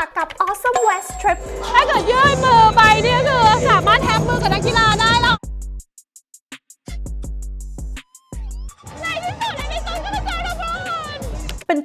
ค่ะกับ Awesome West Trip ถ้าเกิดยื่นมือไปเนี่ย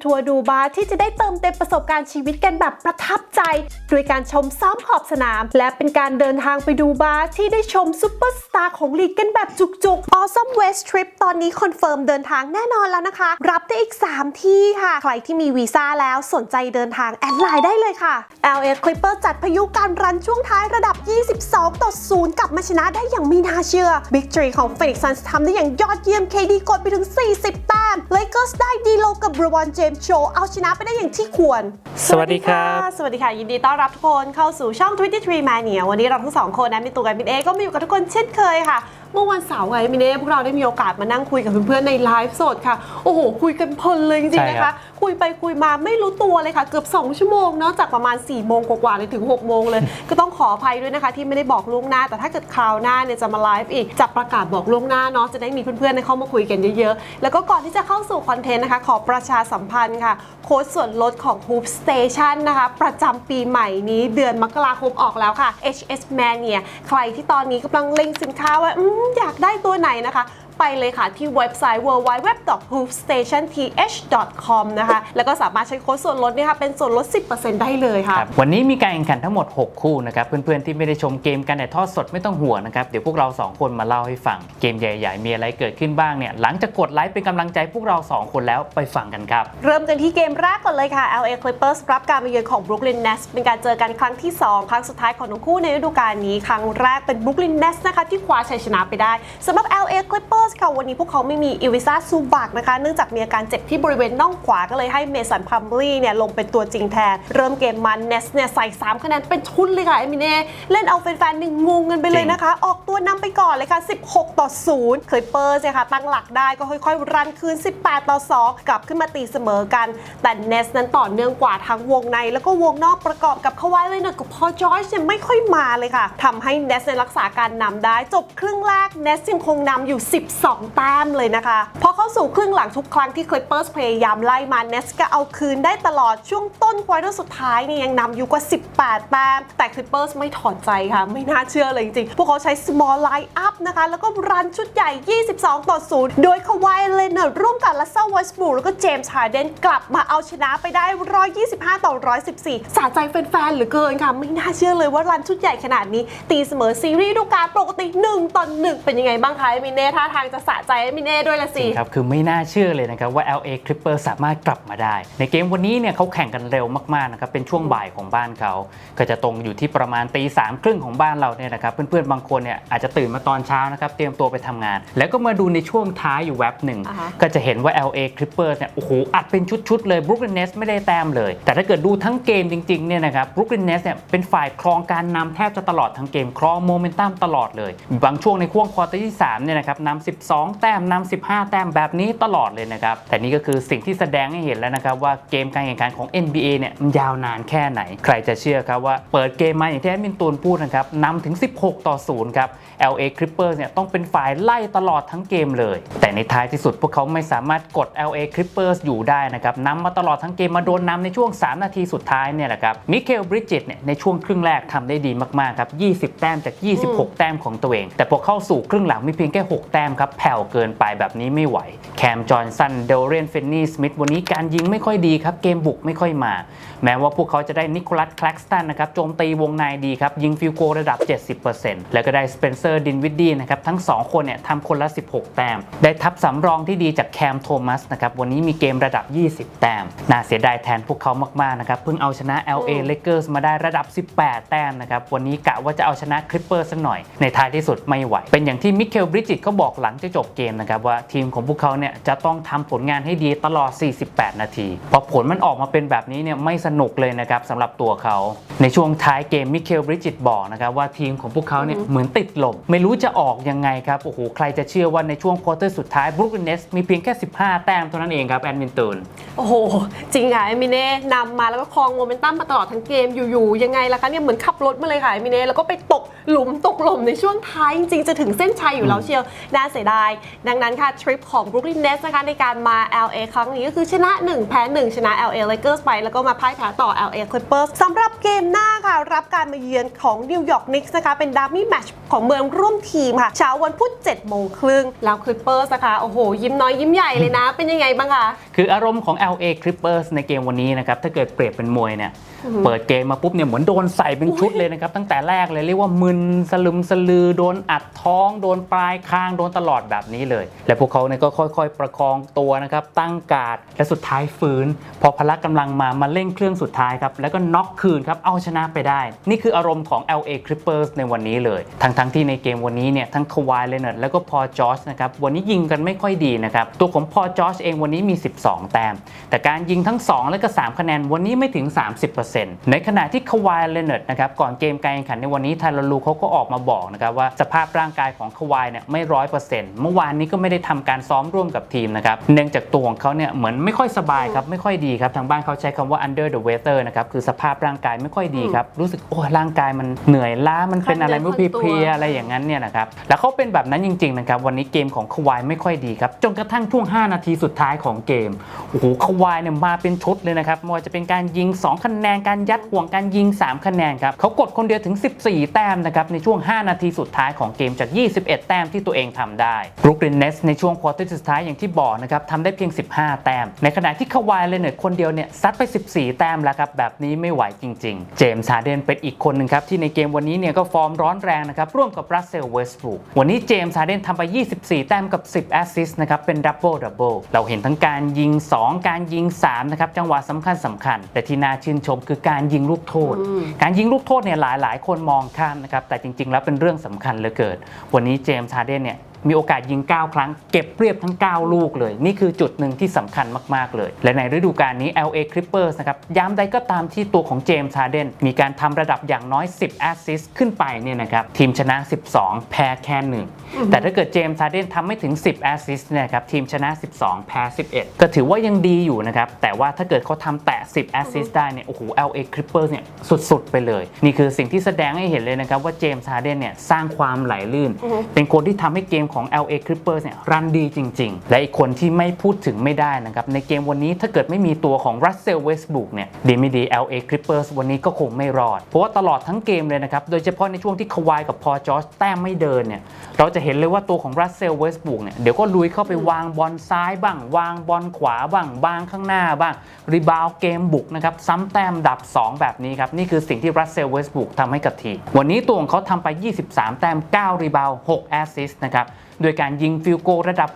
ทัวร์ดูบาร์ที่จะได้เติมเต็มประสบการณ์ชีวิตกันแบบประทับใจ โดยการชมซ้อมขอบสนาม และเป็นการเดินทางไปดูบาร์ที่ได้ชมซูเปอร์สตาร์ของลีกกันแบบจุกๆ Awesome West Trip ตอนนี้คอนเฟิร์มเดินทางแน่นอนแล้วนะคะ รับได้อีก 3 ที่ค่ะ ใครที่มีวีซ่าแล้วสนใจเดินทางแอดไลน์ได้เลยค่ะ LA Clipper จัดพายุการรันช่วงท้ายระดับ 22 ต่อ 0 กลับมาชนะได้อย่างไม่น่าเชื่อ Victory ของ Phoenix Suns ทำได้อย่างยอดเยี่ยม KD กดไปถึง 40 แต้ม Lakers ได้ดีโลกับ LeBron James Show เอาชนะไปได้อย่างที่ควร สวัสดีครับ สวัสดีค่ะ ยินดีต้อนรับทุกคนเข้าสู่ช่อง 23 Mania วันนี้เราทั้งสองคนนะมีตัวกันมินเอก็มาอยู่กับทุกคนเช่นเคยค่ะเมื่อวันเสาร์ไงมินเอพวกเราได้มีโอกาสมานั่งคุยกับเพื่อนๆในไลฟ์สดค่ะ โอ้โห คุยกันเพลินเลยจริงๆนะใช่ครัคะบคุยไปคุยมาไม่รู้ตัวเลยค่ะ เกือบ 2 ชั่วโมงเนาะจากประมาณ4โมงกว่าๆเลยถึง6โมงเลย ก็ต้องขออภัยด้วยนะคะ ที่ไม่ได้บอกล่วงหน้า แต่ถ้าเกิดคราวหน้าเนี่ยจะมาไลฟ์อีกจะประกาศบอกล่วงหน้าเนาะจะได้มีเพื่อนๆได้เข้ามาคุยกันเยอะๆ แล้วก็ก่อนที่จะเข้าสู่คอนเทนต์นะคะ ขอประชาสัมพันธ์ค่ะโค้ดส่วนลดของ Hoop Station นะคะ ประจำปีใหม่นี้เดือนมกราคมออกแล้วค่ะ HS Mania ใครที่ตอนนี้กำลังเล็งสินค้าว่าอยากได้ตัวไหนนะคะ ไปเลยค่ะ ที่เว็บไซต์ www.hoopstationth.com นะคะแล้วก็สามารถใช้โค้ดส่วนลดเนี่ยค่ะเป็นส่วนลด 10%ได้เลยค่ะครับวันนี้มีการแข่งขันทั้งหมด 6 คู่นะครับเพื่อนๆที่ไม่ได้ชมเกมกันแต่ทอดสดไม่ต้องห่วงนะครับเดี๋ยวพวกเรา 2 คนมาเล่าให้ฟังเกมใหญ่ ๆ มีอะไรเกิดขึ้นบ้างเนี่ยหลังจากกดไลค์เป็นกำลังใจพวกเรา 2 คนแล้วไปฟังกันครับ เริ่มกันที่เกมแรกก่อนเลยค่ะ LA Clippers รับการมาเยือนของ Brooklyn Nets เป็นการเจอกันครั้งที่ 2 ครั้งสุดท้ายของทั้งคู่ในฤดูกาลนี้ ครั้งแรกเป็น Brooklyn Nets นะคะที่คว้าชัยชนะไปได้สำหรับ LA Clippers ค่ะวันนี้พวกเขาไม่มีอิวิซ่าซูบักนะคะเนื่องจากมีอาการเจ็บที่บริเวณน่องขวาก็เลยให้เมสันพัมบลีเนี่ยลงเป็นตัวจริงแทน เริ่มเกมมัน Nets เนี่ยใส่3คะแนนเป็นชุดเลยค่ะเอมิเน่เล่นเอาแฟนๆหนี่งงงกันไปเลยนะคะ ออกตัวนำไปก่อนเลยค่ะ 16 ต่อ0เคยเปอร์เนี่ยค่ะตั้งหลักได้ก็ค่อยๆ รันคืน 18 ต่อ 2 กลับขึ้นมาตีเสมอกัน แต่เนสนั้นต่อเนื่องกว่าทั้งวงใน แล้วก็วงนอกประกอบกับเขาไว้เลยนะกับพอจอยส์เนี่ยไม่ค่อยมาเลยค่ะทำให้เนสในยรักษาการนำได้ จบครึ่งแรกเนสยังคงนำอยู่2 แต้มเลยนะคะพอเข้าสู่ครึ่งหลังทุกครั้งที่เคยเปอร์สพยายามไล่มาเนสก็เอาคืนได้ตลอดช่วงต้นควอเตอร์สุดท้ายเนี่ยยังนำอยู่กว่า 18 แต้ม แต่คลิปเปอร์สไม่ถอดใจค่ะ ไม่น่าเชื่อเลยจริงๆ พวกเขาใช้ small line up นะคะ แล้วก็รันชุดใหญ่ 22 ต่อ 0 โดยคาวายเลนเนอร์ร่วมกับลัสเซลวอสบูแล้วก็เจมส์ฮาร์เดนกลับมาเอาชนะไปได้ 125 ต่อ 114 สะใจแฟนๆเหลือเกินค่ะ ไม่น่าเชื่อเลยว่ารันชุดใหญ่ขนาดนี้ ตีเสมอซีรีส์ดูกาลปกติ 1 ต่อ 1 เป็นยังไงบ้างคะมินเน่ท่าทางจะสะใจมินเน่ด้วยละจสิริงครับ คือไม่น่าเชื่อเลยนะครับว่า LA Clippers สามารถกลับมาได้ ในเกมวันนี้เนี่ยเขาแข่งกันเร็วมากๆนะครับเป็นช่วงบ่ายของบ้านเขา ก็จะตรงอยู่ที่ประมาณตีสามครึ่งของบ้านเราเนี่ยนะครับ เพื่อนๆ บางคนเนี่ยอาจจะตื่นมาตอนเช้านะครับเตรียมตัวไปทำงาน แล้วก็มาดูในช่วงท้ายอยู่แว็บหนึ่ง อ่าฮะ ก็จะเห็นว่า LA Clippers เนี่ยโอ้โหอัดเป็นชุดๆเลย Brooklyn Nets ไม่ได้แต้มเลย แต่ถ้าเกิดดูทั้งเกมจริงๆเนี่ยนะครับ Brooklyn Nets เนี่ยเป็นฝ่ายครองการนำแทบจะตลอดทั้งเกมครองโมเมนตัมตลอดเลย บางช่วงในช่วงควอเตอร์ที่3เนี่ยนะครับนำ12 แต้มนำ15 แต้มแบบนี้ตลอดเลยนะครับ แต่นี่ก็คือสิ่งที่แสดงให้เห็นแล้วนะครับว่าเกมการแข่งขันของ NBA เนี่ยมันยาวนานแค่ไหน ใครจะเชื่อครับว่าเปิดเกมมาอย่างที่แอดมินตูนพูดนะครับนำถึง 16 ต่อ 0 ครับ LA Clippers เนี่ยต้องเป็นฝ่ายไล่ตลอดทั้งเกมเลย แต่ในท้ายที่สุดพวกเขาไม่สามารถกด LA Clippers อยู่ได้นะครับนำมาตลอดทั้งเกมมาโดนนำในช่วง 3 นาทีสุดท้ายเนี่ยแหละครับมิเคลบริดจิตเนี่ยในช่วงครึ่งแรกทำได้ดีมากๆครับ 20 แต้มจาก 26 แต้มของตัวเอง แต่พอเข้าสู่ครึ่งหลังมีเพียงแค่ 6 แต้มครับแผ่วเกินไปแบบนี้ไม่ไหว แคมจอห์นสันเดลเรนเฟนนี่สมิธวันนี้การยิงไม่ค่อยดีครับ เกมบุกไม่ค่อยมา แม้ว่าพวกเขาจะได้นิโคลัสแคลกสตันนะครับโจมตีวงในดีครับยิงฟิลโกลระดับ 70%แล้วก็ได้สเปนเซอร์ดินวิดดี้นะครับทั้ง 2 คนเนี่ยทำคนละ 16 แต้ม ได้ทับสำรองที่ดีจากแคมโทมัสนะครับวันนี้มีเกมระดับ 20 แต้ม น่าเสียดายแทนพวกเขามากๆนะครับเพิ่งเอาชนะ LA Lakers มาได้ระดับ 18 แต้มนะครับวันนี้กะว่าจะเอาชนะคลิปเปอร์สักหน่อยในท้ายที่สุดไม่ไหว เป็นอย่างที่มิเคลบริจิตเขาบอกหลังจะจบเกมนะครับว่าทีมของพวกเขาเนี่ยจะต้องทำผลงานให้ดีตลอด 48 นาทีพอผลมันออกมาเป็นแบบนี้เนี่ยไม่สนุกเลยนะครับสำหรับตัวเขา ในช่วงท้ายเกมมิเคลบริจิตบอกนะครับว่าทีมของพวกเขาเนี่ยเหมือนติดลม ไม่รู้จะออกยังไงครับ โอ้โห ใครจะเชื่อว่าในช่วงควอเตอร์สุดท้ายบรูคลินเนสมีเพียงแค่ 15 แต้มเท่านั้นเองครับแอดมินตูนโอ้โห จริงค่ะเอมิเน่นำมาแล้วก็ครองโมเมนตัมมาตลอดทั้งเกมอยู่ๆยังไงล่ะคะเนี่ยเหมือนขับรถมาเลยค่ะเอมิเน่แล้วก็ไปตกหลุมตกหล่มในช่วงท้ายจริงๆจะถึงเส้นชัยอยู่แล้วเชียวน่าเสียดาย ดังนั้นค่ะทริปของ Brooklyn Nets นะคะในการมา LA ครั้งนี้ก็คือชนะ 1 แพ้ 1 ชนะ LA Lakers ไปแล้วก็มาพ่ายแพ้ต่อ LA Clippers สำหรับเกมหน้าค่ะ รับการมาเยือนของ New York Knicks นะคะ เป็นดับมี่แมตช์ของเมืองร่วมทีมค่ะ เช้าวันพุธ7โมงครึ่งแล้ว Clippers นะคะโอ้โห ยิ้มน้อยยิ้มใหญ่เลยนะ เป็นยังไงบ้างคะ คืออารมณ์ของ LA Clippers ในเกมวันนี้นะครับ ถ้าเกิดเปรียบเป็นมวยเนี่ย เปิดเกมมาปุ๊บเนี่ยเหมือนโดนใส่เป็นชุดเลยนะครับ ตั้งแต่แรกเลยเรียกว่ามึนสลึมสลือ โดนอัดท้อง โดนปลายคาง โดนตลอดแบบนี้เลย และพวกเขาเนี่ยก็ค่อย ๆ ประคองตัวนะครับ ตั้งการ์ดและสุดท้ายฟื้น พอพละกำลังมามาเร่งเครื่องสุดท้ายครับแล้วก็น็อกคืนครับเอาชนะไปได้ นี่คืออารมณ์ของ LA Clippers ในวันนี้เลยทั้งๆที่ในเกมวันนี้เนี่ยทั้งควายเลเนอร์ดแล้วก็พอจอชนะครับวันนี้ยิงกันไม่ค่อยดีนะครับตัวของพอจอชเองวันนี้มี 12 แต้ม แต่การยิงทั้ง 2 และก็ 3 คะแนนวันนี้ไม่ถึง 30%ในขณะที่ควายเลเนอร์ดนะครับก่อนเกมการแข่งขันในวันนี้ไทลลูเขาก็ออกมาบอกนะครับว่าสภาพร่างกายของควายเนี่ยไม่ร้อยเปอร์เซ็นต์เมื่อวานนี้ก็ไม่ได้ทำการซ้อมร่วมกับทีมนะครับเนื่องจากตัวของเขาเนี่ยเหมือนไม่ค่อยสบายครับไม่ค่อยดีครับทางบ้านเขาใช้คำว่า under the weather นะครับคือสภาพร่างกายไม่ค่อยดีครับรู้สึกโอ้ยร่างกายมันเหนื่อยล้ามันเป็นอะไรไม่รู้เพลียๆอะไรอย่างนั้นเนี่ยนะครับแล้วเขาเป็นแบบนั้นจริงๆนะครับวันนี้เกมของควายไม่ค่อยดีครับจนกระทั่งช่วง 5 นาทีสุดท้ายของเกมโอ้โหควายเนี่ยมาเป็นชุดเลยนะครับไม่ว่าจะเป็นการยิง 2 คะแนนการยัดห่วงการยิง 3 คะแนนครับเขากดคนเดียวถึง 14 แต้มนะครับในช่วง 5 นาทีสุดท้ายของเกมจาก 21 แต้มที่ตัวเองทำได้บรุกลินเนสในช่วงควอเตอร์สุดท้ายอย่างที่บอกนะครับทำได้เพียง 15 แต้ม ในขณะที่ควายเลเนอร์คนเดียวเนี่ยซัดไป 14 แต้มแล้วครับแบบนี้ไม่ไหวจริง ๆ เจมส์ฮาเดนเป็นอีกคนหนึ่งครับที่ในเกมวันนี้เนี่ยก็ฟอร์มร้อนแรงนะครับร่วมกับรัสเซลเวสต์บรูกวันนี้เจมส์ฮาร์เดนทำไป 24 แต้มกับ 10 แอสซิสต์นะครับ เป็นดับเบิลดับเบิลเราเห็นทั้งการยิง 2 การยิง 3 นะครับ จังหวะสำคัญสำคัญ แต่ที่น่าชื่นชมคือการยิงลูกโทษ การยิงลูกโทษเนี่ยหลายหลายๆคนมองข้ามนะครับ แต่จริง ๆ แล้วเป็นเรื่องสำคัญเหลือเกินวันนี้เจมส์ฮาร์เดนเนี่ย มีโอกาสยิง 9 ครั้ง เก็บเรียบทั้ง 9 ลูกเลย นี่คือจุดหนึ่งที่สำคัญมากๆเลย และในฤดูกาลนี้ LA Clippers นะครับย้ำใดก็ตามที่ตัวของเจมส์ฮาร์เดนมีการทำระดับอย่างน้อย 10 แอสซิสต์ขึ้นไปเนี่ยนะครับทีมชนะ 12 แพ้แค่หนึ่งแต่ถ้าเกิดเจมส์ฮาร์เดนทำไม่ถึง 10 แอสซิสต์เนี่ยครับทีมชนะ 12 แพ้ 11 ก็ถือว่ายังดีอยู่นะครับแต่ว่าถ้าเกิดเขาทำแตะ 10 แอสซิสต์ได้เนี่ยโอ้โห LA Clippers เนี่ยสุดๆ ไปเลย นี่คือสิ่งที่แสดงให้เห็นเลยนะครับว่าเจมส์ฮาร์เดนเนี่ยสร้างความไหลลื่น เป็นคนที่ทำให้เกมของ LA Clippers เนี่ยรันดีจริง ๆ และอีกคนที่ไม่พูดถึงไม่ได้นะครับในเกมวันนี้ถ้าเกิดไม่มีตัวของ Russell Westbrook เนี่ยดีไม่ดี LA Clippers วันนี้ก็คงไม่รอด เพราะว่าตลอดทั้งเกมเลยนะครับ โดยเฉพาะในช่วงที่ควายกับพอจอร์จแต้มไม่เดินเนี่ยเราจะเห็นเลยว่าตัวของ Russell Westbrook เนี่ยเดี๋ยวก็ลุยเข้าไปวางบอลซ้ายบ้าง วางบอลขวาบ้างวางข้างหน้าบ้างรีบาวเกมบุกนะครับซ้ำแต้มดับ 2 แบบนี้ครับนี่คือสิ่งที่ Russell Westbrook ทำให้กับทีมวันนี้ตัวของเขาทำไป 23 แต้ม 9 รีบาว 6 แอสซิสต์นะครับ โดยการยิงฟิลโกระดับ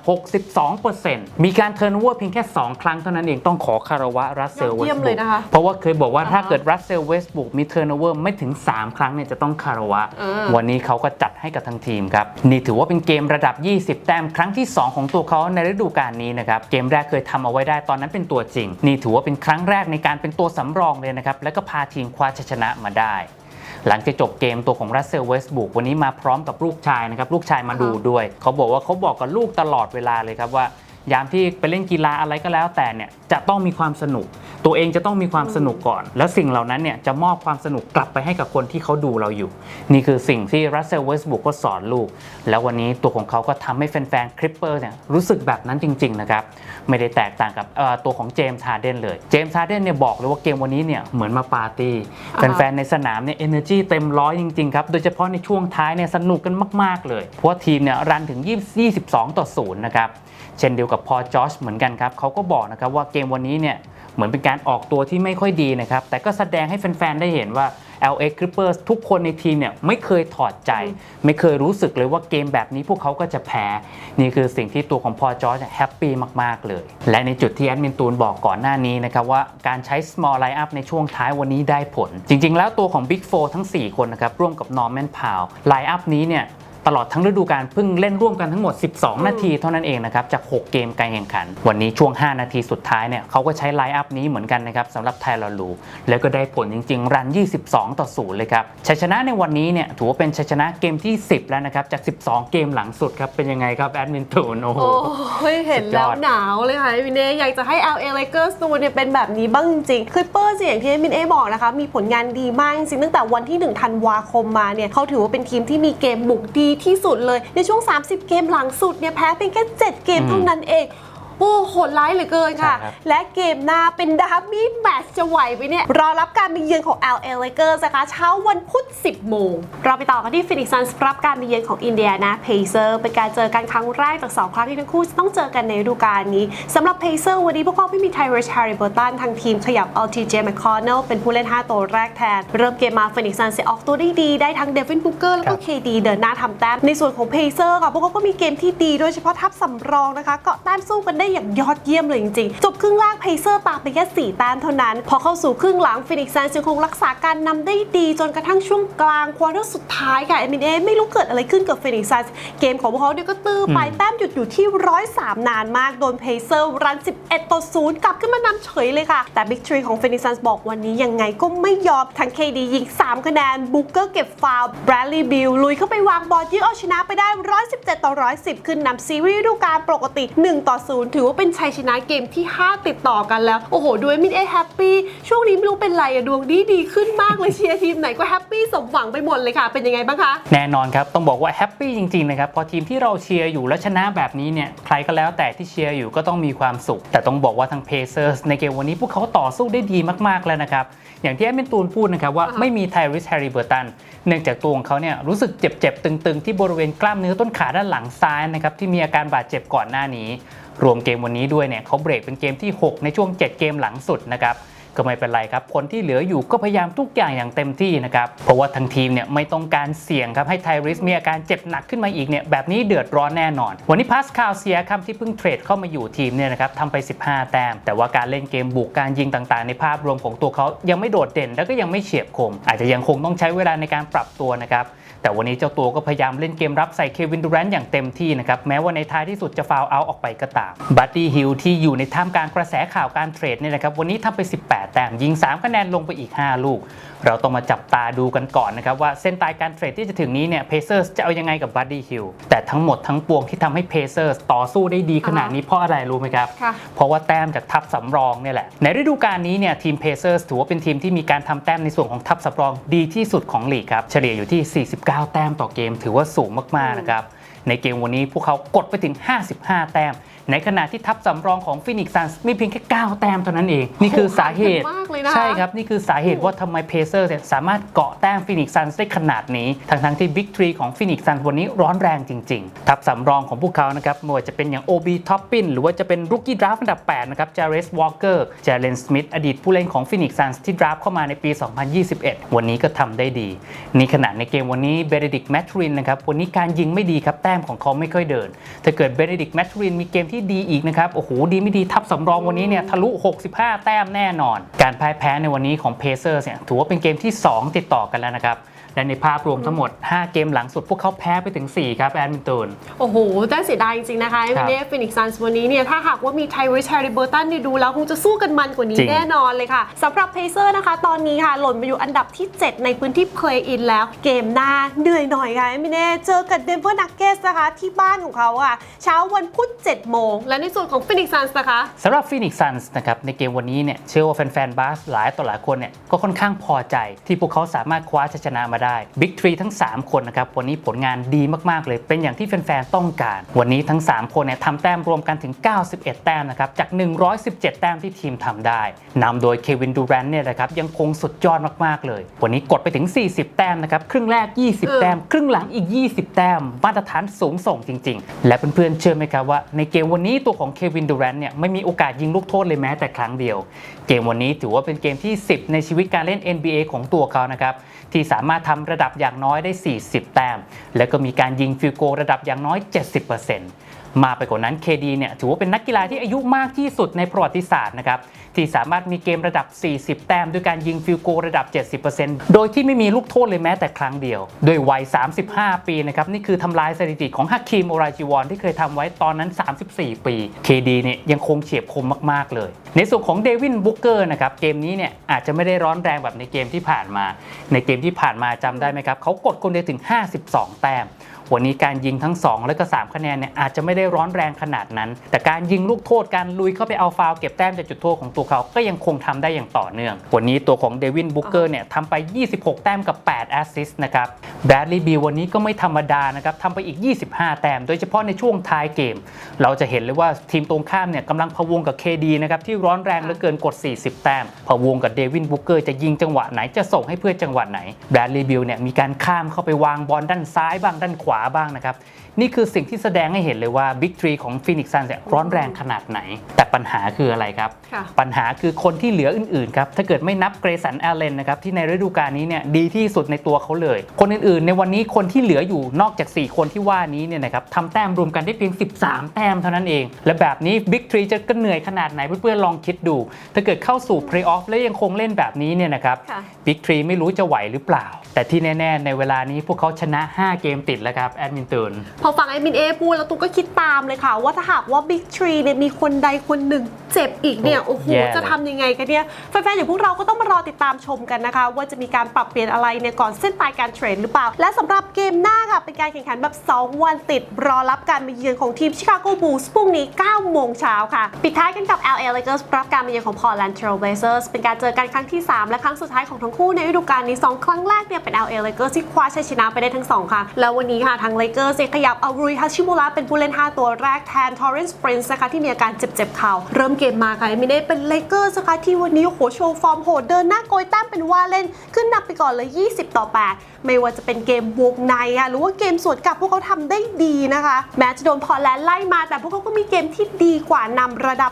62%มีการเทิร์นโอเวอร์เพียงแค่ 2 ครั้งเท่านั้นเองต้องขอคารวะรัสเซลยอดเวเยี่สยมบุเลยกนะคะเพราะว่าเคยบอกว่าถ้าอ่าฮะเกิดรัสเซลเวสบุกมีเทิร์นโอเวอร์ไม่ถึง 3 ครั้งเนี่ยจะต้องคารวะอ่าวันนี้เขาก็จัดให้กับทางทีมครับ นี่ถือว่าเป็นเกมระดับ 20 แต้มครั้งที่ 2 ของตัวเขาในฤดูกาลนี้นะครับเกมแรกเคยทำเอาไว้ได้ตอนนั้นเป็นตัวจริง นี่ถือว่าเป็นครั้งแรกในการเป็นตัวสำรองเลยนะครับแล้วก็พาทีมคว้าชัยชนะมาได้ หลังจากจบเกมตัวของรัสเซลเวสบุกวันนี้มาพร้อมกับลูกชายนะครับลูกชายมาดูด้วย เขาบอกว่าเขาบอกกับลูกตลอดเวลาเลยครับว่า ยามที่ไปเล่นกีฬาอะไรก็แล้ว แต่เนี่ยจะต้องมีความสนุก ตัวเองจะต้องมีความสนุกก่อน แล้วสิ่งเหล่านั้นเนี่ยจะมอบความสนุกกลับไปให้กับคนที่เขาดูเราอยู่ นี่คือสิ่งที่รัสเซลเวสบุกก็สอนลูก แล้ววันนี้ตัวของเขาก็ทำให้แฟนๆคริปเปอร์เนี่ยรู้สึกแบบนั้นจริงๆนะครับไม่ได้แตกต่างกับเอ่อตัวของเจมส์ฮาร์เดนเลยเจมส์ฮาร์เดนเนี่ยบอกเลยว่าเกมวันนี้เนี่ยเหมือนมาปาร์ตี้อ่าฮะแฟนๆในสนามเนี่ยเอเนอร์จีเต็มร้อยจริงๆครับโดยเฉพาะในช่วงท้ายเนี่ยสนุกกันมาก ๆเลย เพราะว่าทีมเนี่ยรันถึง20 22ต่อ 0 นะครับ เช่นเดียวกับพอจอชเหมือนกันครับเขาก็บอกนะครับว่าเกมวันนี้เนี่ยเหมือนเป็นการออกตัวที่ไม่ค่อยดีนะครับ แต่ก็แสดงให้แฟน ๆ ได้เห็นว่า LA Clippers ทุกคนในทีมเนี่ยไม่เคยถอดใจ ไม่เคยรู้สึกเลยว่าเกมแบบนี้พวกเขาก็จะแพ้ นี่คือสิ่งที่ตัวของพอจอร์จแฮปปี้มาก ๆ เลย และในจุดที่แอดมินตูนบอกก่อนหน้านี้นะครับว่าการใช้ small line up ในช่วงท้ายวันนี้ได้ผล จริง ๆ แล้วตัวของ Big 4 ทั้ง 4 คนนะครับร่วมกับ Norman Powell line up นี้เนี่ย ตลอดทั้งฤดูกาลเพิ่งเล่นร่วมกันทั้งหมด 12 นาทีเท่านั้นเองนะครับจาก 6 เกมการแข่งขัน วันนี้ช่วง 5 นาทีสุดท้ายเนี่ยเขาก็ใช้ไลน์อัพนี้เหมือนกันนะครับสำหรับไทลอลูแล้วก็ได้ผลจริง ๆ รัน 22 ต่อ 0 เลยครับชัยชนะในวันนี้เนี่ยถือว่าเป็นชัยชนะเกมที่ 10 แล้วนะครับจาก 12 เกมหลังสุดครับเป็นยังไงครับแอดมินตูนโอ้โหโอ้ยเห็นแล้วสุดยอดหนาวเลยค่ะมินเออยากจะให้ LA Lakers ตัวเนี่ยเป็นแบบนี้บ้างจริงคลิปเปอร์อย่างที่มินเอบอกนะคะมีผลงานดีมากจริงๆตั้งแต่วันที่1ธันวาคมมาเนี่ยเขาถือว่าเป็นทีมที่มีเกมบุกดีที่สุดเลยในช่วง 30 เกมหลังสุดเนี่ยแพ้เพียงแค่ 7 เกมเท่านั้นเอง โอ้โหดร้ายเหลือเกินค่ะ ใช่ครับ และเกมหน้าเป็นดาร์บี้แมตช์จะไหวไหมเนี่ย รอรับการมาเยือนของ LA Lakers นะคะ เช้าวันพุธ 10 โมง เราไปต่อกันที่ Phoenix Suns รับการมาเยือนของ Indiana Pacers เป็นการเจอกันครั้งแรกจาก 2 ครั้งที่ทั้งคู่จะต้องเจอกันในฤดูกาลนี้สำหรับ Pacers วันนี้พวกเขาไม่มี Tyrese Haliburton ทางทีมขยับ LTJ McConnell เป็นผู้เล่น 5 ตัวแรกแทน เริ่มเกมมา Phoenix Suns ออกตัวได้ดีได้ทั้ง Devin Booker แล้วก็ครับ KD เดินหน้าทำแต้มในส่วนของ Pacers ค่ะพวกเขาก็มีเกมที่ดีโดยเฉพาะทัพสำรองนะคะเกาะแต้มสู้กันได้อย่างยอดเยี่ยมเลยจริงๆ จบครึ่งแรก Pacers ตามไปแค่ 4 แต้มเท่านั้น พอเข้าสู่ครึ่งหลัง Phoenix Suns ยังคงรักษาการนำได้ดีจนกระทั่งช่วงกลางควอเตอร์สุดท้ายค่ะเอมินเอไม่รู้เกิดอะไรขึ้นกับ Phoenix Suns เกมของพวกเขาเนี่ยก็ตื้อไปแต้มหยุดอยู่ที่103นานมากโดน Pacers รัน 11 ต่อ 0 กลับขึ้นมานำเฉยเลยค่ะ แต่ Big Three ของ Phoenix Suns บอกวันนี้ยังไงก็ไม่ยอมทั้ง KD ยิง 3 คะแนน Booker เก็บฟาวล์ Bradley Beal ลุยเข้าไปวางบอลยื้อเอาชนะไปได้ 117 ต่อ 110 ขึ้นนำซีรีส์ฤดูกาลปกติ 1 ต่อ 0ถือว่าเป็นชัยชนะเกมที่ 5 ติดต่อกันแล้ว โอ้โหด้วยมินเอแฮปปี้ช่วงนี้ไม่รู้เป็นไรอะดวงดีดีขึ้นมากเลยเชียร์ทีมไหนก็แฮปปี้สมหวังไปหมดเลยค่ะ เป็นยังไงบ้างคะแน่นอนครับ ต้องบอกว่าแฮปปี้จริงๆนะครับพอทีมที่เราเชียร์อยู่แล้วชนะแบบนี้เนี่ยใครก็แล้วแต่ที่เชียร์อยู่ก็ต้องมีความสุข แต่ต้องบอกว่าทางเพเซอร์สในเกมวันนี้พวกเขาต่อสู้ได้ดีมากๆแล้วนะครับอย่างที่แอดมินตูนพูดนะครับว่าอ่าฮะไม่มีไทริสแฮร์ริเบอร์ตันเนื่องจากตัวของเขาเนี่ยรู้สึกเจ็บๆตึงๆ ที่บริเวณกล้ามเนื้อต้นขาด้านหลังซ้ายนะครับที่มีอาการบาดเจ็บก่อนหน้านี้ รวมเกมวันนี้ด้วยเนี่ยเขาเบรกเป็นเกมที่ 6 ในช่วง 7 เกมหลังสุดนะครับก็ไม่เป็นไรครับ คนที่เหลืออยู่ก็พยายามทุกอย่างอย่างเต็มที่นะครับ เพราะว่าทางทีมเนี่ยไม่ต้องการเสี่ยงครับให้ไทริสมีอาการเจ็บหนักขึ้นมาอีกเนี่ยแบบนี้เดือดร้อนแน่นอน วันนี้พาสคาลเซียครับที่เพิ่งเทรดเข้ามาอยู่ทีมเนี่ยนะครับทำไป 15 แต้ม แต่ว่าการเล่นเกมบุกการยิงต่างๆ ในภาพรวมของตัวเขายังไม่โดดเด่น แล้วก็ยังไม่เฉียบคม อาจจะยังคงต้องใช้เวลาในการปรับตัวนะครับ แต่วันนี้เจ้าตัวก็พยายามเล่นเกมรับใส่เควินดูแรนต์อย่างเต็มที่นะครับแม้ว่าในท้ายที่สุดจะฟาวเอาออกไปก็ตามบัตตี้ฮิลที่อยู่ในท่ามกลางกระแสข่าวการเทรดเนี่ยนะครับวันนี้ทำไป 18 แต้มยิง 3 คะแนนลงไปอีก 5 ลูก เราต้องมาจับตาดูกันก่อนนะครับ ว่าเส้นตายการเทรดที่จะถึงนี้เนี่ยเพเซอร์จะเอายังไงกับบัตตี้ฮิลแต่ทั้งหมดทั้งปวงที่ทำให้เพเซอร์ต่อสู้ได้ดีขนาดนี้เพราะอะไรรู้ไหมครับค่ะเพราะว่าแต้มจากทัพสำรองเนี่ยแหละ ในฤดูกาลนี้เนี่ยทีมเพเซอร์ถือว่าเป็นทีมที่มีการทำแต้มในส่วนของทัพสำรองดีที่สุดของลีกครับเฉลี่ยอยู่ที่ 49 แต้มต่อเกม ถือว่าสูงมากๆนะครับในเกมวันนี้พวกเขากดไปถึง 55 แต้ม ในขณะที่ทัพสำรองของฟินิกซ์ซันมีเพียงแค่ 9 แต้มเท่านั้นเอง นี่คือสาเหตุโอ้โหห่างกันมากเลยนะคะ ใช่ครับ นี่คือสาเหตุว่าทำไมเพเซอร์สามารถเกาะแต้มฟินิกซ์ซันได้ขนาดนี้ ทั้งๆที่บิ๊กทรีของฟินิกซ์ซันวันนี้ร้อนแรงจริงๆ ทัพสำรองของพวกเขานะครับไม่ว่าจะเป็นอย่าง OB ท็อปปินหรือว่าจะเป็นรุกกี้ดราฟต์อันดับ 8 นะครับจาเรสวอลเกอร์จาเลนสมิธอดีตผู้เล่นของฟินิกซ์ซันที่ดราฟเข้ามาในปี 2021 วันนี้ก็ทำได้ดี นี่ขณะในเกมวันนี้เบเดดิกแมทรินนะครับวันนี้การยิงไม่ดีครับแต้มของเขาไม่ค่อยเดิน ถ้าเกิดเบเดดิกแมทรินมีเกมที่ดีอีกนะครับโอ้โหดีไม่ดีทับสำรองวันนี้เนี่ยทะลุ 65 แต้มแน่นอน การพ่ายแพ้ในวันนี้ของเพเซอร์เนี่ยถือว่าเป็นเกมที่ 2 ติดต่อกันแล้วนะครับ และในภาพรวมทั้งหมด 5 เกมหลังสุด พวกเขาแพ้ไปถึง 4 ครับแอดมินตูน โอ้โหน่าเสียดายจริง ๆ นะคะครัวิบนเน่ฟินิกซ์ซันส์วันนี้เนี่ย ถ้าหากว่ามีไทริสแฮร์ริเบอร์ตันเนี่ยดูแล้วคงจะสู้กันมันกว่านี้จริงแน่นอนเลยค่ะสำหรับเพเซอร์นะคะ ตอนนี้ค่ะ หล่นไปอยู่อันดับที่ 7 ในพื้นที่เพลย์อินแล้ว เกมหน้าเหนื่อยหน่อยค่ะวินเน่เจอกับเดนเวอร์นักเกสนะคะที่บ้านของเขาอะเช้าวันพุธ7โมงและในส่วนของฟินิกซ์ซันส์นะคะสำหรับ Phoenix Suns นะครับในเกมวันนี้เนี่ยเชื่อว่าแฟนๆบาสหลายต่อหลายคนเนี่ยก็ค่อนข้างพอใจที่พวกเขาสามารถคว้าชัยชนะมาได้ Big 3ทั้ง 3 คนนะครับวันนี้ผลงานดีมากๆเลย เป็นอย่างที่แฟนๆต้องการ วันนี้ทั้ง 3 คนเนี่ยทำแต้มรวมกันถึง 91 แต้มนะครับจาก 117 แต้มที่ทีมทำได้นำโดยเควินดูแรนต์เนี่ยนะครับยังคงสุดยอดมากๆเลย วันนี้กดไปถึง 40 แต้มนะครับครึ่งแรก 20 แต้ม ครึ่งหลังอีก 20 แต้ม มาตรฐานสูงส่งจริง ๆ และเพื่อนๆเชื่อไหมครับว่าในเกมวันนี้ตัวของเควินดูแรนต์เนี่ยไม่มีโอกาสยิงลูกโทษเลยแม้แต่ครั้งเดียว เกมวันนี้ถือว่าเป็นเกมที่ 10 ในชีวิตการเล่น NBA ของตัวเขานะครับที่สามารถทำระดับอย่างน้อยได้ 40 แต้ม แล้วก็มีการยิงฟิลโกระดับอย่างน้อย 70% มาไปกว่านั้น KD เนี่ยถือว่าเป็นนักกีฬาที่อายุมากที่สุดในประวัติศาสตร์นะครับที่สามารถมีเกมระดับ 40 แต้ม ด้วยการยิงฟิลโกลระดับ 70%โดยที่ไม่มีลูกโทษเลยแม้แต่ครั้งเดียว ด้วยวัย 35 ปีนะครับนี่คือทำลายสถิติของฮักคีมโอราจิวอนที่เคยทำไว้ตอนนั้น 34 ปี KD เนี่ยยังคงเฉียบคมมาก ๆ เลย ในส่วนของเดวินบุกเกอร์นะครับเกมนี้เนี่ยอาจจะไม่ได้ร้อนแรงแบบในเกมที่ผ่านมา ในเกมที่ผ่านมาจำได้ไหมครับเขากดคนเดียวถึง 52 แต้ม วันนี้การยิงทั้ง 2 และก็ 3 คะแนนเนี่ยอาจจะไม่ได้ร้อนแรงขนาดนั้น แต่การยิงลูกโทษการลุยเข้าไปเอาฟาวล์เก็บแต้มจากจุดโทษของตัวเขาก็ยังคงทำได้อย่างต่อเนื่อง วันนี้ตัวของเดวินบุกเกอร์เนี่ยทำไป 26 แต้มกับ 8 แอสซิสต์นะครับแบรดลีย์บิลวันนี้ก็ไม่ธรรมดานะครับทำไปอีก 25 แต้ม โดยเฉพาะในช่วงท้ายเกม เราจะเห็นเลยว่าทีมตรงข้ามเนี่ยกำลังพะวงกับ KD นะครับที่ร้อนแรงเหลือเกินกด 40 แต้มพะวงกับเดวินบุกเกอร์จะยิงจังหวะไหนจะส่งให้เพื่อนจังหวะไหนแบรดลีย์บิลเนี่ยมีการข้ามเข้าไปวางบอลด้านซ้ายบ้างด้านขวาบ้างนะครับ นี่คือสิ่งที่แสดงให้เห็นเลยว่าบิ๊กทรีของฟินิกซ์ซันเนี่ยร้อนแรงขนาดไหน แต่ปัญหาคืออะไรครับค่ะปัญหาคือคนที่เหลืออื่นๆครับ ถ้าเกิดไม่นับเกรสันแอลเลนนะครับ ที่ในฤดูกาลนี้เนี่ยดีที่สุดในตัวเขาเลย คนอื่นๆ ในวันนี้คนที่เหลืออยู่นอกจาก 4 คนที่ว่านี้เนี่ยนะครับทำแต้มรวมกันได้เพียง 13 แต้มเท่านั้นเอง และแบบนี้บิ๊กทรีจะก็เหนื่อยขนาดไหนเพื่อนๆลองคิดดู ถ้าเกิดเข้าสู่เพลย์ออฟและยังคงเล่นแบบนี้เนี่ยนะครับค่ะบิ๊กทรีไม่รู้จะไหวหรือเปล่า แต่ที่แน่ ๆ ในเวลานี้พวกเขาชนะ 5 เกมติดแล้วครับแอดมินตูนพอฟังไอ้มินเอพูดแล้วตูก็คิดตามเลยค่ะ ว่าถ้าหากว่าบิ๊กทรีเนี่ยมีคนใดคนหนึ่งเจ็บอีกเนี่ยโอ้โหแย่เลยจะทำยังไงกันเนี่ยแฟนๆอย่างพวกเราก็ต้องมารอติดตามชมกันนะคะ ว่าจะมีการปรับเปลี่ยนอะไรเนี่ยก่อนเส้นตายการเทรดหรือเปล่า และสำหรับเกมหน้าค่ะเป็นการแข่งขันแบบ 2 วันติดรอรับการมาเยือนของทีมชิคาโกบูลส์พรุ่งนี้9โมงเช้าค่ะ ปิดท้ายกันกับ LA Lakers รับการมาเยือนของ Portland Trail Blazers เป็นการเจอกันครั้งที่ 3 และครั้งสุดท้ายของทั้งคู่ในฤดูกาลนี้ 2 ครั้งแรกเนี่ยเป็น LA Lakers ที่คว้าชัยชนะไปได้ทั้ง 2ค่ะแล้ววันนี้ค่ะทาง Lakers เนี่ยขยับเอารุยฮาชิมุระเป็นผู้เล่น 5 ตัวแรกแทน Torrance Prince นะคะที่มีอาการเจ็บๆเข่าเริ่มเกมมาค่ะไม่ได้เป็น Lakers นะคะที่วันนี้โอ้โหโชว์ฟอร์มโหดเดินหน้าโกยแต้มเป็นว่าเล่นขึ้นนำไปก่อนเลย 20 ต่อ 8 ไม่ว่าจะเป็นเกมวงในค่ะหรือว่าเกมสวนกลับพวกเขาทำได้ดีนะคะ แม้จะโดนพอแลนด์ไล่มาแต่พวกเขาก็มีเกมที่ดีกว่านำระดับ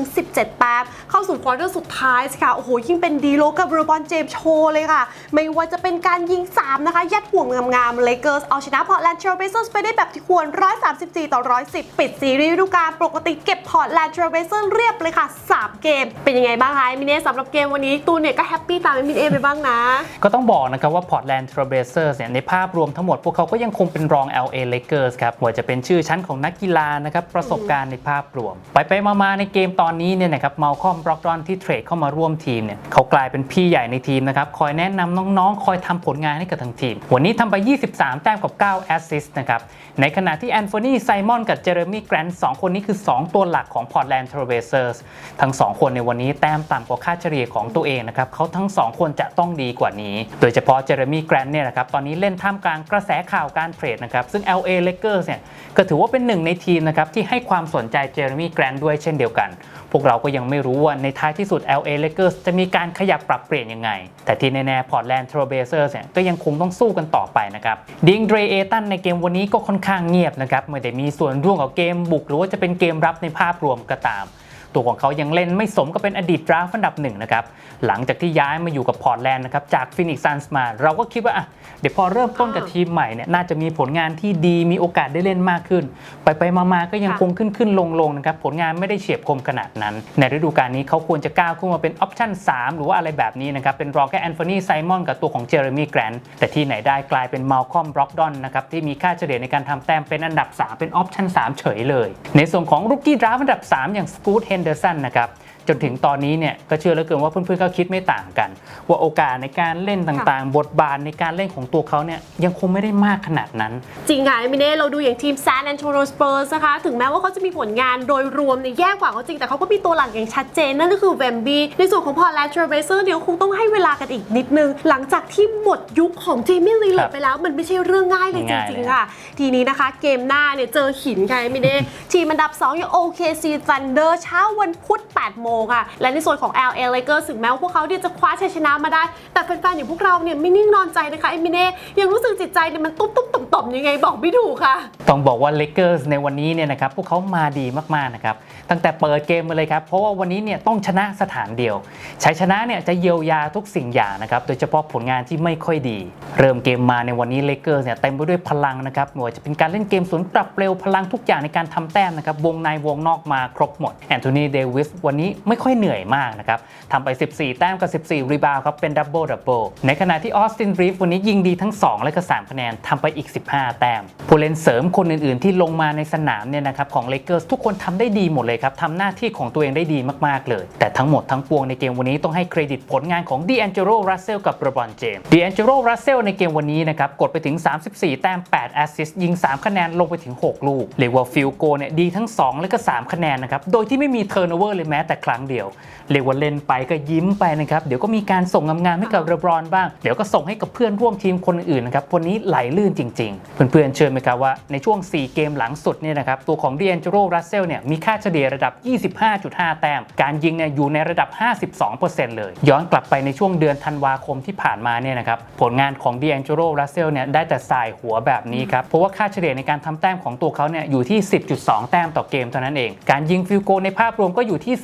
13-17 แต้มเข้าสู่ควอเตอร์สุดท้ายสิค่ะโอ้โหยิ่งเป็นดีโลกับเรบอนเจมส์โชว์เลยค่ะ ไม่ว่าจะเป็นการยิง 3 นะคะ ยัดห่วงงามๆเลเกอร์สเอาชนะพอร์แลนด์เทรลเบเซอร์ไปได้แบบที่ควร 134 ต่อ 110 ปิดซีรีส์ฤดูกาลปกติเก็บพอร์แลนด์เทรลเบเซอร์เรียบเลยค่ะ 3 เกม เป็นยังไงบ้างคะมินเน่สำหรับเกมวันนี้ตูนเนี่ยก็แฮปปี้ตามมินเอไปบ้างนะ ก็ต้องบอกนะครับว่า Portland Trail Blazers เนี่ยในภาพรวมทั้งหมดพวกเขาก็ยังคงเป็นรอง LA Lakers ครับว่าจะเป็นชื่อชั้นของนักกีฬานะครับประสบการณ์ในภาพรวม ไปไปมามาในเกมตอนนี้เนี่ยนะครับมาลคอมบล็อกดอนที่เทรดเข้ามาร่วมทีมเนี่ยเขากลายเป็นพี่ใหญ่ในทีมนะครับคอยแนะนำน้องๆ คอยทำผลงานให้กับทั้งทีม วันนี้ทำไป 23 แต้มกับ 9แอสซิสต์นะครับ ในขณะที่แอนโฟนีไซมอนกับเจเรมี่แกรนท์สองคนนี้คือ 2 ตัวหลักของ Portland Trail Blazers ทั้ง 2 คนในวันนี้แต้มต่ำกว่าค่าเฉลี่ยของตัวเองนะครับเขาทั้ง 2 คนจะต้องดีกว่านี้ โดยเฉพาะเจเรมี่แกรนท์เนี่ยนะครับตอนนี้เล่นท่ามกลางกระแสข่าวการเทรดนะครับซึ่ง LA Lakers เนี่ยก็ถือว่าเป็นหนึ่งในทีมนะครับที่ให้ความสนใจเจเรมี่แกรนท์ด้วยเช่นเดียวกันพวกเราก็ยังไม่รู้ว่าในท้ายที่สุด LA Lakers จะมีการขยับปรับเปลี่ยนยังไง แต่ที่แน่ๆ Portland Trail Blazers เนี่ยก็ยังคงต้องสู้กันต่อไปนะครับดิงเดรเอตันในเกมวันนี้ก็ค่อนข้างเงียบนะครับไม่ได้มีส่วนร่วมกับเกมบุก หรือว่าจะเป็นเกมรับในภาพรวมก็ตาม ตัวของเขายังเล่นไม่สมกับเป็นอดีตดราฟต์อันดับหนึ่งนะครับ หลังจากที่ย้ายมาอยู่กับพอร์ตแลนด์นะครับจากฟินิกซ์ซันส์มา เราก็คิดว่าอะเดี๋ยวพอเริ่มต้นกับทีมใหม่เนี่ยน่าจะมีผลงานที่ดีมีโอกาสได้เล่นมากขึ้น ไปไปมาๆก็ยังคงขึ้นขึ้นลงลงนะครับผลงานไม่ได้เฉียบคมขนาดนั้น ในฤดูกาลนี้เขาควรจะก้าวขึ้นมาเป็นออปชั่น3 หรือว่าอะไรแบบนี้นะครับเป็นรองแค่แอนโทนีไซมอนกับตัวของเจอร์มี่แกรนท์แต่ที่ไหนได้กลายเป็นมาลคอมบล็อกดอนนะครับที่มีค่าเฉลี่ยในการทำแต้มเป็นอันดับ 3 เป็นออปชั่น3 เฉยเลย ในส่วนของรุกกี้ดราฟอันดับ 3 อย่างสกูตเฮนเดอร์สันนะครับจนถึงตอนนี้เนี่ยก็เชื่อเหลือเกินว่าเพื่อนๆก็คิดไม่ต่างกัน ว่าโอกาสในการเล่นต่างๆ บทบาทในการเล่นของตัวเขาเนี่ยยังคงไม่ได้มากขนาดนั้น จริงค่ะมินเน่เราดูอย่างทีม San Antonio Spurs นะคะ ถึงแม้ว่าเขาจะมีผลงานโดยรวมเนี่ยแย่กว่าเขาจริง แต่เขาก็มีตัวหลักอย่างชัดเจน นั่นก็คือเวมบีในส่วนของ Portland Trail Blazers เดี๋ยวคงต้องให้เวลากันอีกนิดนึง หลังจากที่หมดยุคของเจมี่ลีคเลรัอบไปแล้ว มันไม่ใช่เรื่องง่ายเลยจง่ายริงเลยๆค่ะ ทีนี้นะคะ เกมหน้าเนี่ยเจอหินค่ะมินเน่ทีมอันดับ2อย่าง OKC Thunder เช้าวันพุธ8โมงค่ะ และในส่วนของ LA Lakers ถึงแม้ว่าพวกเขาเนี่ยจะคว้าชัยชนะมาได้ แต่แฟนๆอย่างพวกเราเนี่ยไม่นิ่งนอนใจนะคะเอมิเน่ยังรู้สึกจิตใจเนี่ยมันตุ๊บๆต่อมๆยังไงบอกไม่ถูกค่ะ ต้องบอกว่าเลเกอร์สในวันนี้เนี่ยนะครับพวกเขามาดีมากๆนะครับตั้งแต่เปิดเกมมาเลยครับเพราะว่าวันนี้เนี่ยต้องชนะสถานเดียวชัยชนะเนี่ยจะเยียวยาทุกสิ่งอย่างนะครับโดยเฉพาะผลงานที่ไม่ค่อยดี เริ่มเกมมาในวันนี้เลเกอร์สเนี่ยเต็มไปด้วยพลังนะครับไม่ว่าจะเป็นการเล่นเกมสวนปรับเร็วพลังทุกอย่างในการทำแต้มนะครับวงในวงนอกมาครบหมดแอนโทนีเดวิสวันนี้ไม่ค่อยเหนื่อยมากนะครับทำไป 14 แต้มกับ 14 รีบาวครับเป็นดับเบิลดับเบิลในขณะที่ออสตินรีฟวันนี้ยิงดีทั้ง 2 และก็3คะแนนทำไปอีก25แต้มผู้เล่นเสริมคนอื่นๆ ที่ลงมาในสนามเนี่ยนะครับของเลเกอร์สทุกคนทำได้ดีหมดเลยครับทำหน้าที่ของตัวเองได้ดีมากๆเลย แต่ทั้งหมดทั้งปวงในเกมวันนี้ต้องให้เครดิตผลงานของดีแอนเจโรรัสเซลกับรบอนเจมส์ดีแอนเจโรรัสเซลในเกมวันนี้นะครับกดไปถึง 34 แต้ม 8 แอสซิสต์ยิง 3 คะแนนลงไปถึง 6 ลูกเรียกว่าฟิลโกเนี่ยดีทั้ง 2 และก็ 3 คะแนนนะครับโดยที่ไม่มีเทอร์โนเวอร์เลยแม้แต่ครั้งเดียว เรียกว่าเล่นไปก็ยิ้มไปนะครับ เดี๋ยวก็มีการส่งงามๆให้กับเรบรอนบ้าง เดี๋ยวก็ส่งให้กับเพื่อนร่วมทีมคนอื่นนะครับวันนี้ไหลลื่นจริง ๆ เพื่อนๆเชื่อไหมครับว่าในช่วง 4 เกมหลังสุดเนี่ยนะครับ ตัวของดีแอนเจโรรัสเซลเนี่ยมีค่าเฉลี่ยระดับ 25.5 แต้ม การยิงเนี่ยอยู่ในระดับ 52%เลย ย้อนกลับไปในช่วงเดือนธันวาคมที่ผ่านมาเนี่ยนะครับ ผลงานของดีแอนเจโรรัสเซลเนี่ยได้แต่สายหัวแบบนี้ครับ เพราะว่าค่าเฉลี่ยในการทำแต้มของตัวเขาเนี่ยอยู่ที่ 10.2 แต้มต่อเกมเท่านั้นเอง การยิงฟิลโกในภาพรวมก็อยู่ที่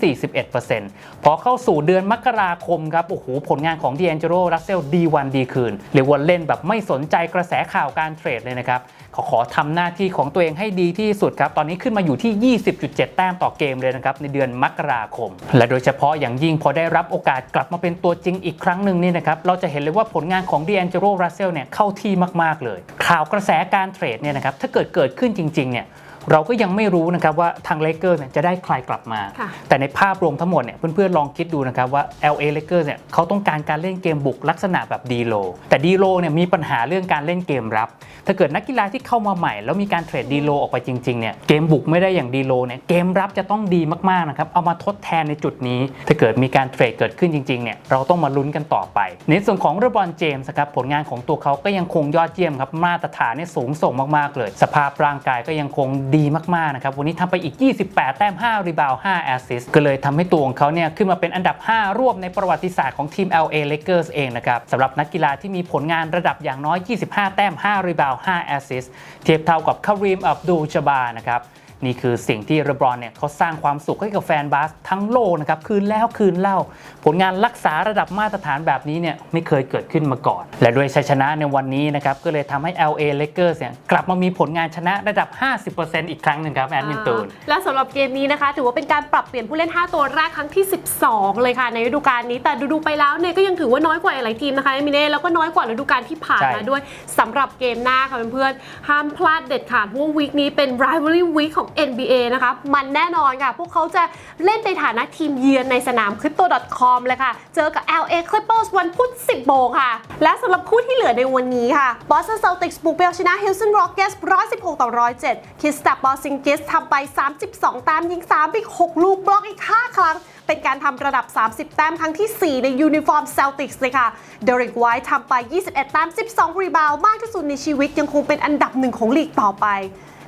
41%พอเข้าสู่เดือนมกราคมครับโอ้โหผลงานของดีแอนเจโรรัสเซลดีวันดีคืนเรียกว่าเล่นแบบไม่สนใจกระแสข่าวการเทรดเลยนะครับขอขอทำหน้าที่ของตัวเองให้ดีที่สุดครับ ตอนนี้ขึ้นมาอยู่ที่ 20.7 แต้มต่อเกมเลยนะครับ ในเดือนมกราคม และโดยเฉพาะอย่างยิ่งพอได้รับโอกาสกลับมาเป็นตัวจริงอีกครั้งหนึ่งนี่นะครับ เราจะเห็นเลยว่าผลงานของดีแอนเจโรรัสเซลเนี่ยเข้าที่มาก ๆ เลย ข่าวกระแสการเทรดเนี่ยนะครับถ้าเกิดเกิดขึ้นจริงๆเนี่ย เราก็ยังไม่รู้นะครับว่าทางเลเกอร์เนี่ยจะได้ใครกลับมาค่ะแต่ในภาพรวมทั้งหมดเนี่ยเพื่อนๆลองคิดดูนะครับว่า LA Lakers เนี่ยเขาต้องการการเล่นเกมบุกลักษณะแบบดีโลแต่ดีโลเนี่ยมีปัญหาเรื่องการเล่นเกมรับ ถ้าเกิดนักกีฬาที่เข้ามาใหม่ แล้วมีการเทรดดีโลออกไปจริงๆเนี่ยเกมบุกไม่ได้อย่างดีโลเนี่ยเกมรับจะต้องดีมากๆนะครับเอามาทดแทนในจุดนี้ ถ้าเกิดมีการเทรดเกิดขึ้นจริงๆเนี่ยเราต้องมาลุ้นกันต่อไป ในส่วนของเรบอนเจมส์ครับผลงานของตัวเขาก็ยังคงยอดเยี่ยมครับมาตรฐานเนี่ยสูงส่งมากๆเลย สภาพร่างกายก็ยังคงดีีมากๆนะครับ วันนี้ทำไปอีก 28 แต้ม 5 รีบาวด์5แอสซิสก็เลยทำให้ตัวของเขาเนี่ยขึ้นมาเป็นอันดับ 5 ร่วมในประวัติศาสตร์ของทีม LA Lakers เองนะครับสำหรับนักกีฬาที่มีผลงานระดับอย่างน้อย 25 แต้ม 5 รีบาวด์5แอสซิสเทียบเท่ากับคารีมอับดูลจาบานะครับ นี่คือสิ่งที่เรบรอนเนี่ยเขาสร้างความสุขให้กับแฟนบาสทั้งโลกนะครับคืนแล้วคืนเล่า ผลงานรักษาระดับมาตรฐานแบบนี้เนี่ยไม่เคยเกิดขึ้นมาก่อน และด้วยชัยชนะในวันนี้นะครับก็เลยทำให้ LA Lakers เนี่ยกลับมามีผลงานชนะระดับ 50%อีกครั้งหนึ่งครับแอดมินตูนอ่าและสำหรับเกมนี้นะคะ ถือว่าเป็นการปรับเปลี่ยนผู้เล่น 5 ตัวแรกครั้งที่ 12 เลยค่ะในฤดูกาลนี้แต่ดูๆไปแล้วเนี่ยก็ยังถือว่าน้อยกว่าหลายทีมนะคะเอมิเน่แล้วก็น้อยกว่าฤดูกาลที่ผ่านมาใช่ด้วยสำหรับเกมหน้าค่ะเพื่อนๆห้ามพลาดเด็ดขาดเพราะว่าวีคนี้เป็น rivalry week ของ NBA นะคะมันแน่นอนค่ะ พวกเขาจะเล่นในฐานะทีมเยือนในสนาม crypto.com เลยค่ะ เจอกับ LA Clippers วันพุธ 10 โมงค่ะ และสำหรับคู่ที่เหลือในวันนี้ค่ะ Boston Celtics บุกไปเอาชนะ Houston Rockets 116 ต่อ 107คิสตับบอสซิงกิสทำไป 32 แต้มยิง3ไปอีก6ลูกบล็อกอีก 5 ครั้งเป็นการทำระดับ 30 แต้มครั้งที่ 4 ในยูนิฟอร์ม Celtics เลยค่ะ เดริกไวท์ทำไป 21 แต้ม 12 รีบาวด์มากที่สุดในชีวิตยังคงเป็นอันดับหนึ่งของลีกต่อไป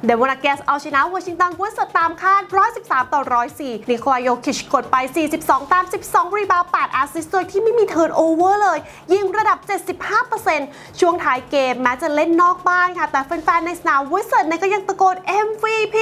เดวอนาเกสเอาชนะวอชิงตันวิสเซอร์ตามคาด 113 ต่อ 104นิโคลาโยคิชกดไป 42 ตาม 12 รีบาวด์8แอสซิสต์โดยที่ไม่มีเทิร์นโอเวอร์เลย ยิงระดับ 75%ช่วงท้ายเกมแม้จะเล่นนอกบ้านค่ะ แต่แฟนๆ ในสนามวิสเซอร์เนี่ยก็ยังตะโกน MVP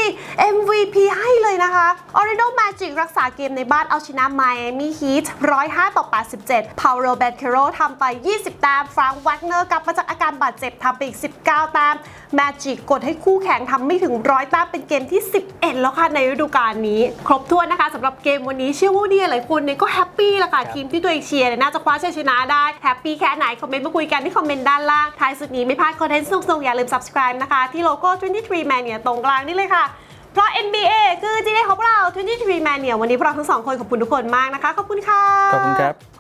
MVP ให้เลยนะคะออริโนแมจิกรักษาเกมในบ้านเอาชนะไมอามี่ฮีท 105 ต่อ 87 พาวโรเบนเคโรทำไป 20 แต้ม ฟรังก์วักเนอร์กลับมาจากอาการบาดเจ็บทำไปอีก 19 แต้มแมจิกกดให้คู่แข่งทำไม่ถึงร้อยแต้มเป็นเกมที่ 11 แล้วค่ะในฤดูกาลนี้ ครบถ้วนนะคะสำหรับเกมวันนี้เชื่อว่าเนี่ยหลายคนเนี่ยก็แฮปปี้ละค่ะทีมที่ตัวเองเชียร์เนี่ยน่าจะคว้าชัยชนะได้แฮปปี้แค่ไหนคอมเมนต์มาคุยกันที่คอมเมนต์ด้านล่างท้ายสุดนี้ไม่พลาดคอนเทนต์สนุกๆอย่าลืม subscribe นะคะที่โลโก้23 Man เนี่ยตรงกลางนี่เลยค่ะเพราะ NBA คือ GD ของพวกเรา23 Man เนี่ยวันนี้พวกเราทั้งสองคนขอบคุณทุกคนมากนะคะขอบคุณค่ะขอบคุณครับ